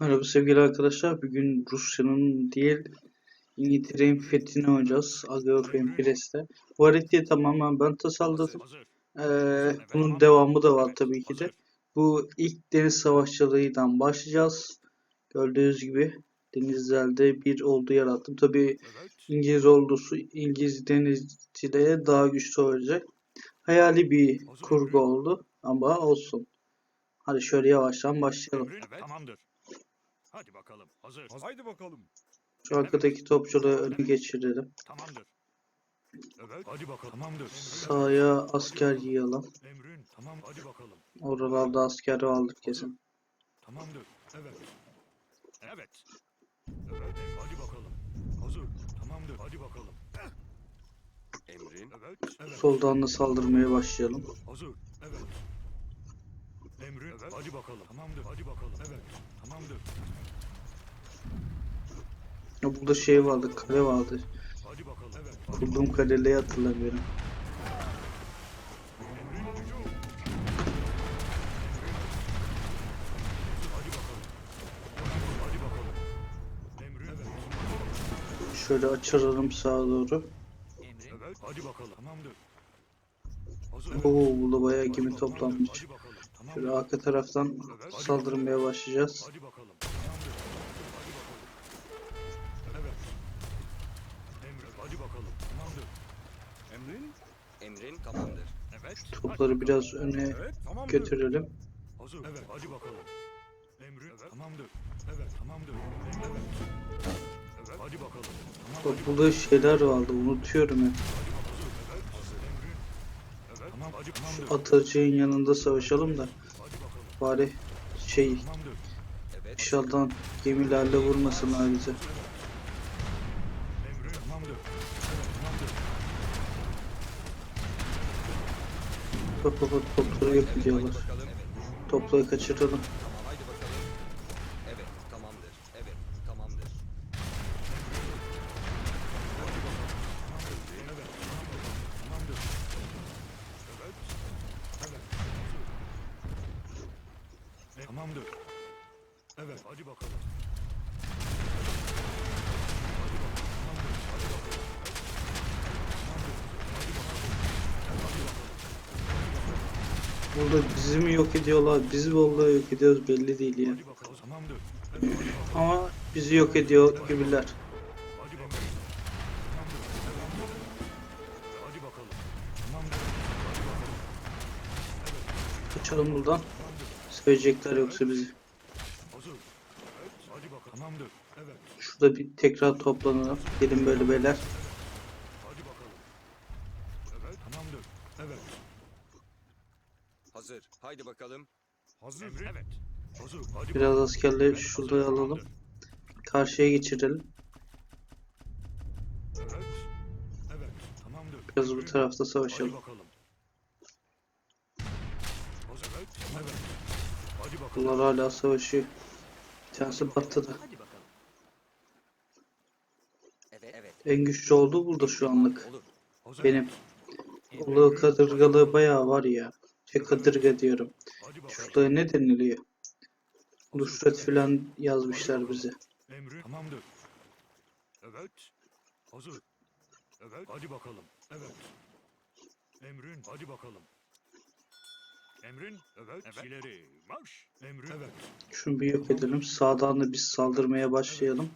Merhaba sevgili arkadaşlar. Bugün Rusya'nın değil İngiltere'nin fethini oynayacağız. Agave Empires'te. Bu haritayı tamamen ben tasarladım. Ee, bunun devamı da var tabii ki de. Bu ilk deniz savaşçılığından başlayacağız. Gördüğünüz gibi denizlerde bir ordu yarattım. Tabii İngiliz ordusu İngiliz denizcilere daha güçlü olacak. Hayali bir kurgu oldu ama olsun. Hadi şöyle yavaştan başlayalım. Tamamdır. Hadi bakalım. Hazır. Haydi bakalım. Şu arkadaki topçuları öne geçirelim. Tamamdır. Evet. Hadi bakalım. Tamamdır. Sahaya asker yığalım. Emrin. Tamam. Hadi bakalım. Oralarda asker vardır kesin. Tamamdır. Evet. Evet. Evet. Hadi bakalım. Hazır. Tamamdır. Hadi bakalım. Emrin. Evet. Evet. Soldan da saldırmaya başlayalım. Hazır. Evet. Emrin. Evet. Hadi bakalım. Tamamdır. Hadi bakalım. Evet. Tamamdır. Ya burada şey vardı, kale vardı. Hadi bakalım. Evet. Kurduğum kaleleri hatırlamıyorum. Şöyle açarım sağa doğru. Evet. Hadi bakalım. Tamamdır. Oo, burada bayağı gemi toplanmış. Şöyle arka taraftan saldırmaya başlayacağız. Hadi bakalım. Tamamdır. Hadi bakalım. Evet. Emre hadi bakalım. Tamamdır. Emrin. Emrin tamamdır. Evet. Topları biraz öne Evet tamamdır. götürelim. Hazır. Evet. Hadi bakalım. Emre evet. tamamdır. Evet. Tamamdır. Evet. Evet. Hadi bakalım. Tamam. Bak burada şeyler vardı, unutuyorum hep. Evet. Tamam. Hadi tamamdır. Atıcının yanında savaşalım da. Bari şey dışarıdan gemilerle. Tamamdır. Bak bak bak topları. Evet. Topları kaçıralım. Burada bizi mi yok ediyorlar, bizi vallahi yok ediyoruz belli değil ya. Ama bizi yok ediyor gibiler. Kaçalım buradan. Söyleyecekler yoksa bizi. Şurada bir tekrar toplanalım. Gelin böyle beyler. Hadi bakalım. Evet. Tamamdır. Evet. Hazır. Haydi bakalım. Hazır. Evet. Hazır. Hadi Biraz bakalım. Askerleri şurada alalım. Karşıya geçirelim. Biraz bu tarafta savaşalım. Bunlar hala savaşıyor. Bir tanesi. Evet. En güçlü olduğu burada şu anlık. Benim. Ulu kadırgalığı bayağı var ya. Şey kadırga diyorum. Şurada ne deniliyor? Nusret filan yazmışlar bize. Emrin. Tamamdır. Evet. Hazır. Evet. Hadi bakalım. Evet. Emrin. Hadi bakalım. Emrin. Evet. İleri. Marş. Emrin. Evet. Şunu bir yok edelim. Sağdan da biz saldırmaya başlayalım.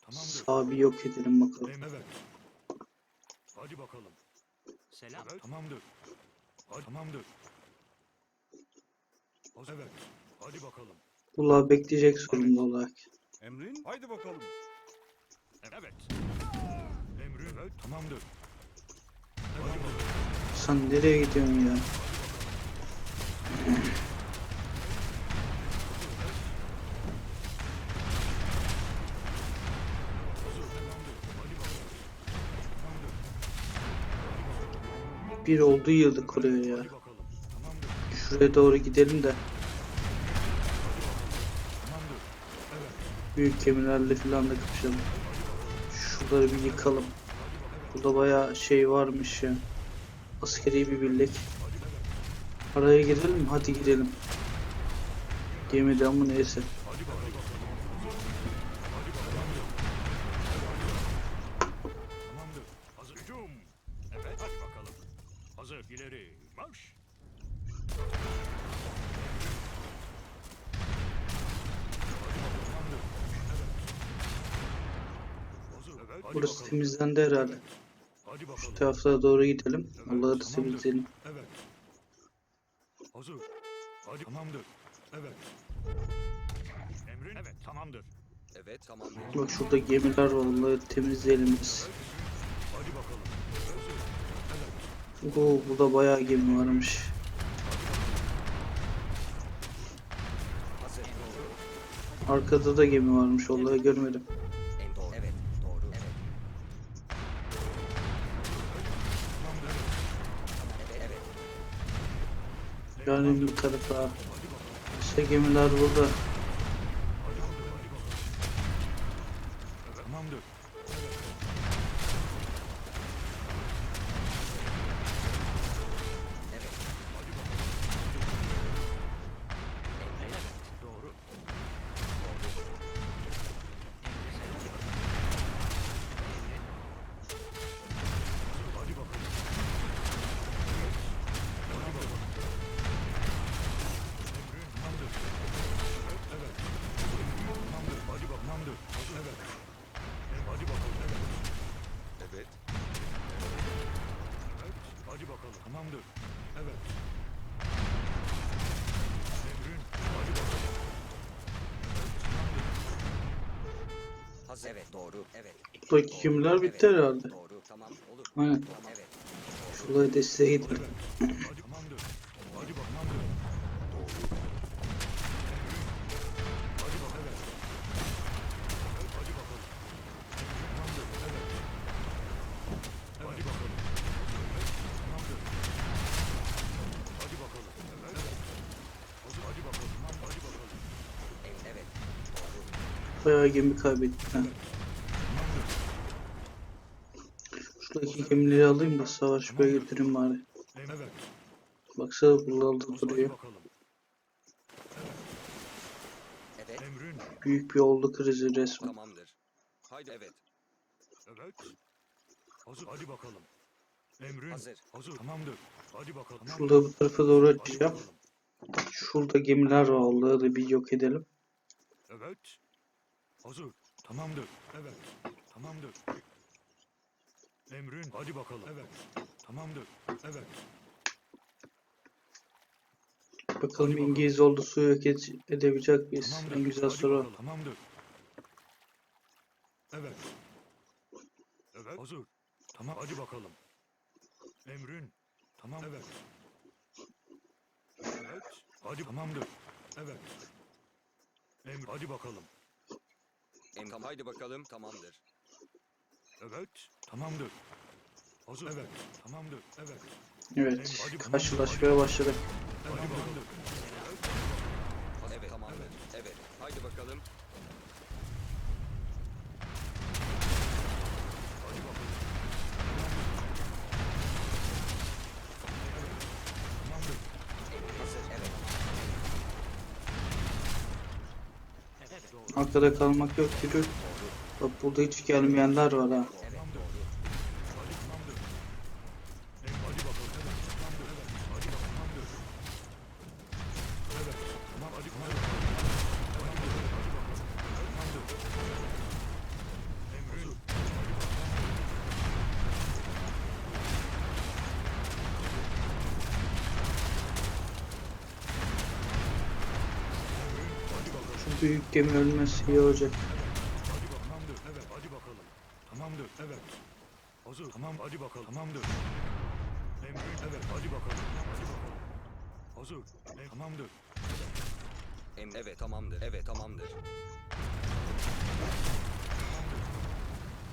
Tamamdır. Sağ bir yok edelim bakalım. Evet. Hadi bakalım. Selam. Evet. Tamamdır. Hadi. Tamamdır. Evet. Hadi bakalım. Bunlar bekleyecek sorumlu olarak. Emrin. Haydi bakalım. Evet. Emrin. Evet. Tamamdır. Hadi. Sen nereye gidiyorsun ya? Bir oldu yıldık oraya ya. Şuraya doğru gidelim de Tamamdır. Evet. Büyük gemilerle falan da kapışalım. Şuraları bir yıkalım. Burada bayağı şey varmış ya. Askeri bir birlik. Araya girelim mi? Hadi girelim. Gemide ama neyse. Burası temizlendi herhalde. Hadi Şu taraflara doğru gidelim. Evet, Onları da temizleyelim. Evet. Hazır. Hadi tamamdır. Evet. Emrin? Evet tamamdır. Evet tamamdır. Bak şurada gemiler var. Onları temizleyelim biz. Hadi bakalım. Evet. Oo, burada bayağı gemi varmış. Arkada da gemi varmış. Onları görmedim. Yani bu tarafa. İşte gemiler burada. Hazır. Evet. Doğru. Evet. Buradaki gemiler bitti herhalde. Doğru. Tamam. Olur. Aynen. Evet. Şuraya desteğe gidelim. Bayağı gemi kaybettik. Ha. Tamamdır. Şuradaki gemileri alayım da savaşmaya götüreyim bari. Evet. Baksana buralarda duruyor. Evet. Büyük bir oldu krizi resmen. Tamamdır. Haydi evet. Evet. Hazır. Hadi bakalım. Emrin. Hazır. Hazır. Tamamdır. Hadi bakalım. Şurada bu tarafa doğru açacağım. Şurada gemiler var. Onları da bir yok edelim. Evet. Hazır. Tamamdır. Evet. Tamamdır. Emrin. Hadi bakalım. Evet. Tamamdır. Evet. Bakalım İngiliz ordusu yok ede- edebilecek miyiz? Tamamdır. En güzel Hadi soru. bakalım. Tamamdır. Evet. Evet. Hazır. Tamam. Hadi bakalım. Emrin. Tamam. Evet. Evet. Hadi. Tamamdır. Evet. Emr. Hadi bakalım. Tam. Haydi bakalım. Tamamdır. Evet. Tamamdır. Hazır. Evet. Tamamdır. Evet. Evet. Karşılaşmaya başladık. Hadi bakalım. Evet. Tamamdır. Evet. Haydi bakalım. Hadi bakalım. Tamamdır. Hazır. Evet. Arkada kalmak yok yürü. Bak burada hiç gelmeyenler var ha. Gemi ölmesi iyi olacak. Hadi bak tamamdır. Evet hadi bakalım. Tamamdır. Evet. Hazır. Tamam hadi bakalım. Tamamdır. Emrin. Evet hadi bakalım. Hadi bakalım. Hazır. Em, tamamdır. En- Evet. Tamamdır. Evet. Tamamdır.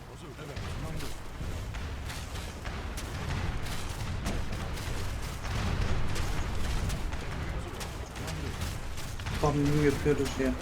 Hazır. Evet tamamdır. Tamamdır. Tahmin yapıyoruz ya.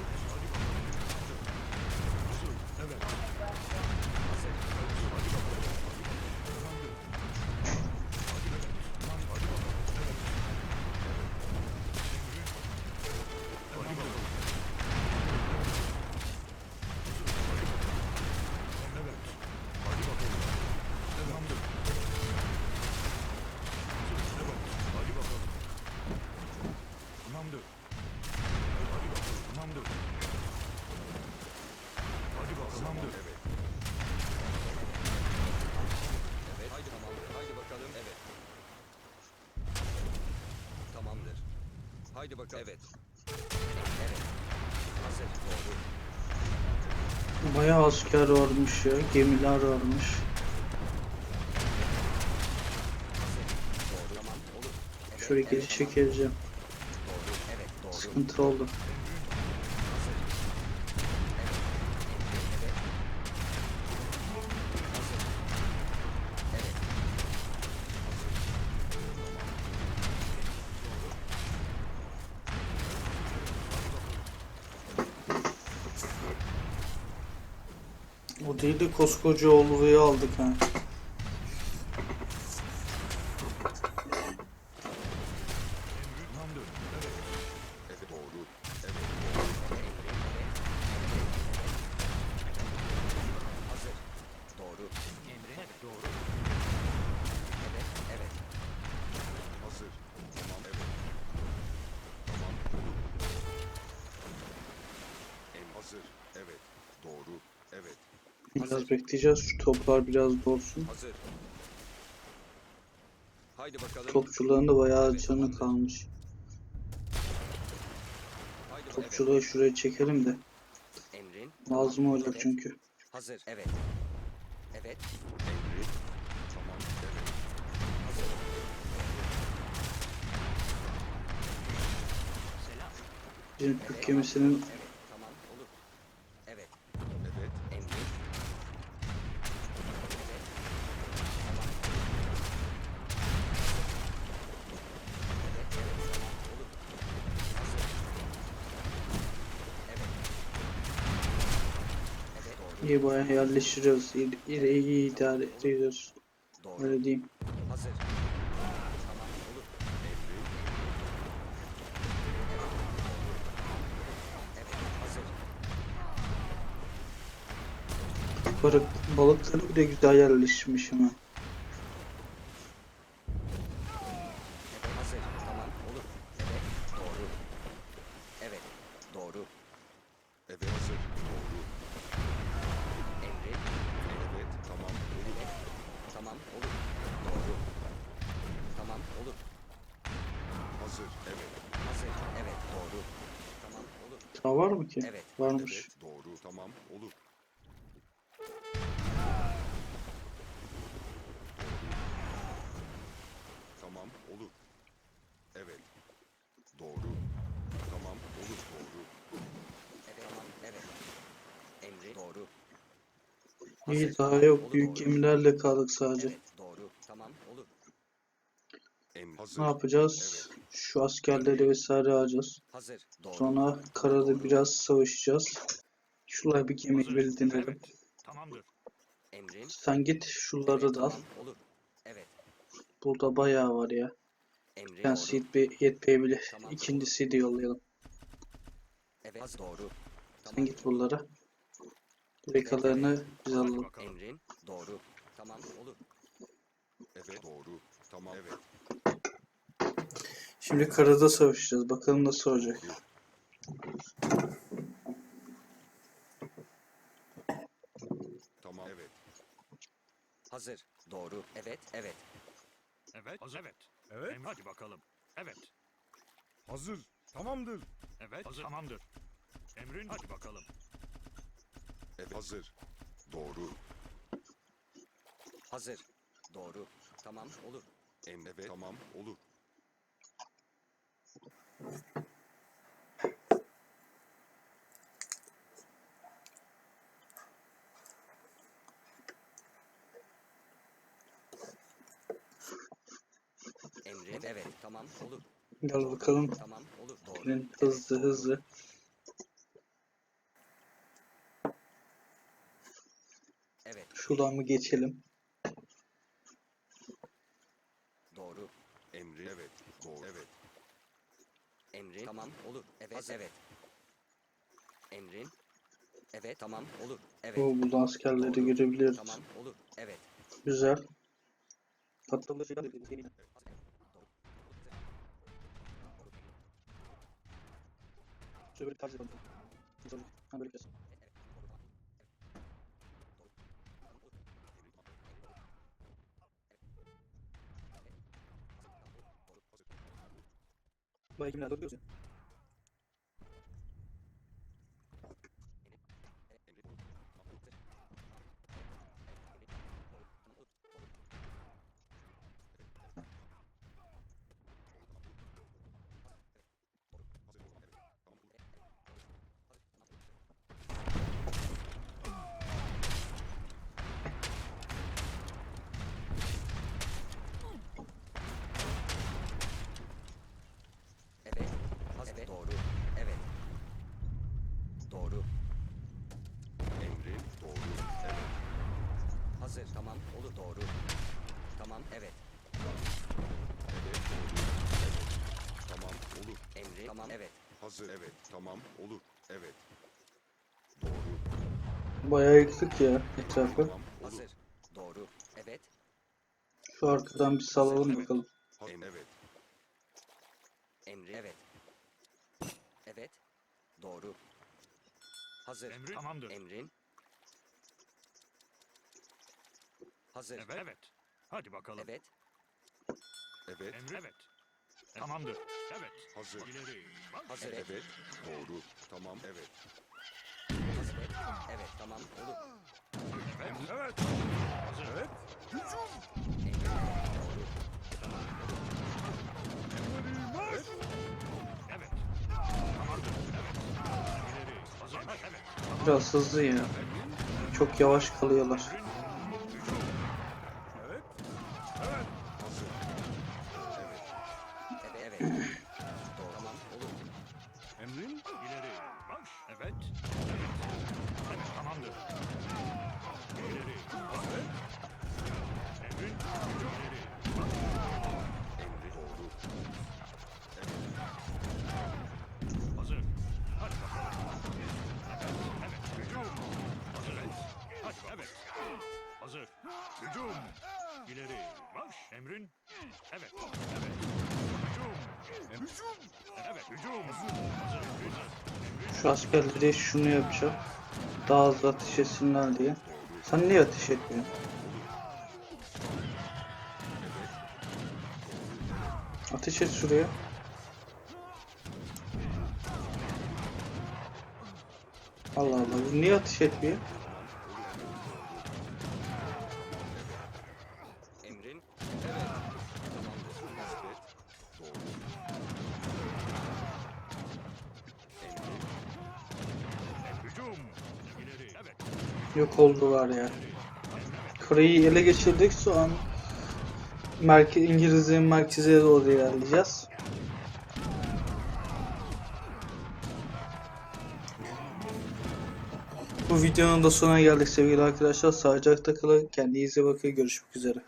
Haydi bakalım. Evet. Evet. Hazır. Doğru. Bayağı asker varmış ya. Gemiler varmış. Evet, geri çekileceğim. Doğru. Evet. Doğru. Sıkıntı oldu. Koskoca Ordu'yu aldık ha. Bekleyeceğiz. Şu toplar biraz dolsun. Hazır. Haydi bakalım. Topçuların da bayağı canı kalmış. Topçuları şuraya çekelim de. Emrin. Lazım olacak Evet. çünkü. Hazır. Evet. Evet. Tamam. Bizim Türk gemisinin iyi bayağı yerleştiriyoruz. İyi, iyi, iyi idare ediyoruz. Doğru. Öyle diyeyim. Hazır. Balık, balıkları bir de güzel yerleştirmişim ha. Evet. Hazır. Tamam. Olur. Evet. Doğru. Evet. Doğru. Evet hazır. Doğru. Emri. Evet. Tamam. Olur. Evet. Tamam. Olur. Doğru. Tamam. Olur. Hazır. Evet. Hazır. Evet. Doğru. Tamam. Var mı ki? Evet. Varmış. Evet. Doğru. Tamam. Olur. Tamam. Olur. Evet. Doğru. Tamam. Olur. Doğru. Evet. Tamam. Evet. Emri. Doğru. İyi daha yok. olur, Büyük gemilerle kaldık sadece. Evet. Doğru. Tamam. Olur. Ne yapacağız? Şu askerleri vesaire alacağız. Hazır. Doğru. Sonra karada biraz savaşacağız. Şuraya bir gemi Hazır. belirlenelim. Evet. Tamamdır. Emrin. Sen git şunları Evet, da al. Olur. Evet. Burada bayağı var ya. Emrin. Ben doğru. yetme, yetmeyebilir. Tamam. İkincisi de yollayalım. Evet. Doğru. Sen Tamam. git buralara. Plakalarını biz alalım. Emrin. Doğru. Tamam. Olur. Evet. Doğru. Tamam. Evet. Şimdi karada savaşacağız. Bakalım nasıl olacak. Tamam. Evet. Hazır. Doğru. Evet. Evet. Evet. Hazır. Evet. Evet. Emre hadi bakalım. Evet. Hazır. Tamamdır. Evet. Hazır. Tamamdır. Emrin hadi bakalım. Evet. Hazır. Doğru. Hazır. Doğru. Tamam. Olur. Em evet. Tamam. Olur. Emrin. Evet. Tamam. Olur. Gel bakalım. Tamam. Olur. Doğru. Hızlı hızlı. Evet. Şuradan mı geçelim? Doğru. Emri. Evet. Doğru. Evet. Emrin. Tamam. Olur. Evet. Evet. Emrin. Evet. Tamam. Olur. Evet. O buradan askerleri görebiliyoruz. Tamam. Olur. Evet. Güzel. 출발이 다시 던져. 이전 한글 켰어. 마이 김나 너 뛰어줘. Hazır. Evet. Tamam olur. Evet. Doğru. Bayağı yıktık ya etrafı. Tamam olur. Hazır. Doğru. Evet. Şu arkadan bir salalım bakalım. Ha- Evet. Emri. Evet. Evet. Doğru. Hazır. Emrin tamamdır. Emrin. Hazır. Evet. Evet. Hadi bakalım. Evet. Evet. Emrin evet. Tamamdır. Evet. Hazır. İleri. Hazır. Evet. Doğru. Tamam. Evet. Hazır. Evet. Evet. Tamam. Olur. Evet. Evet. Hazır. Evet. Emrin. Doğru. Evet. Tamamdır. Evet. İleri. Hazır. Evet. Biraz hızlı ya. Çok yavaş kalıyorlar. Evet. Hazır. Evet. Evet. Evet. Doğru. Tamam. Olur. Emrin ileri. Marş. Evet. Evet. Evet. Tamamdır. İleri. Evet. Emrin ileri. Emri doğru. Hazır. Hadi bakalım. Evet. Evet. Hücum. Hazır. Evet. Hadi evet. Hazır. Hücum. İleri. Marş. Emrin. Evet. Evet. Hücum. Em- Evet. Hücum. Hazır. Şu askerleri şunu yapacağım. Daha hızlı ateş etsinler diye. Sen niye ateş etmiyorsun? Ateş et şuraya. Allah Allah bu niye ateş etmiyor? Yok oldular ya. Kore'yi ele geçirdik şu an merke İngilizlerin merkeze doğru ilerleyeceğiz. Bu videonun da sonuna geldik sevgili arkadaşlar. Sağlıcakla kalın. Kendinize bakın. Görüşmek üzere.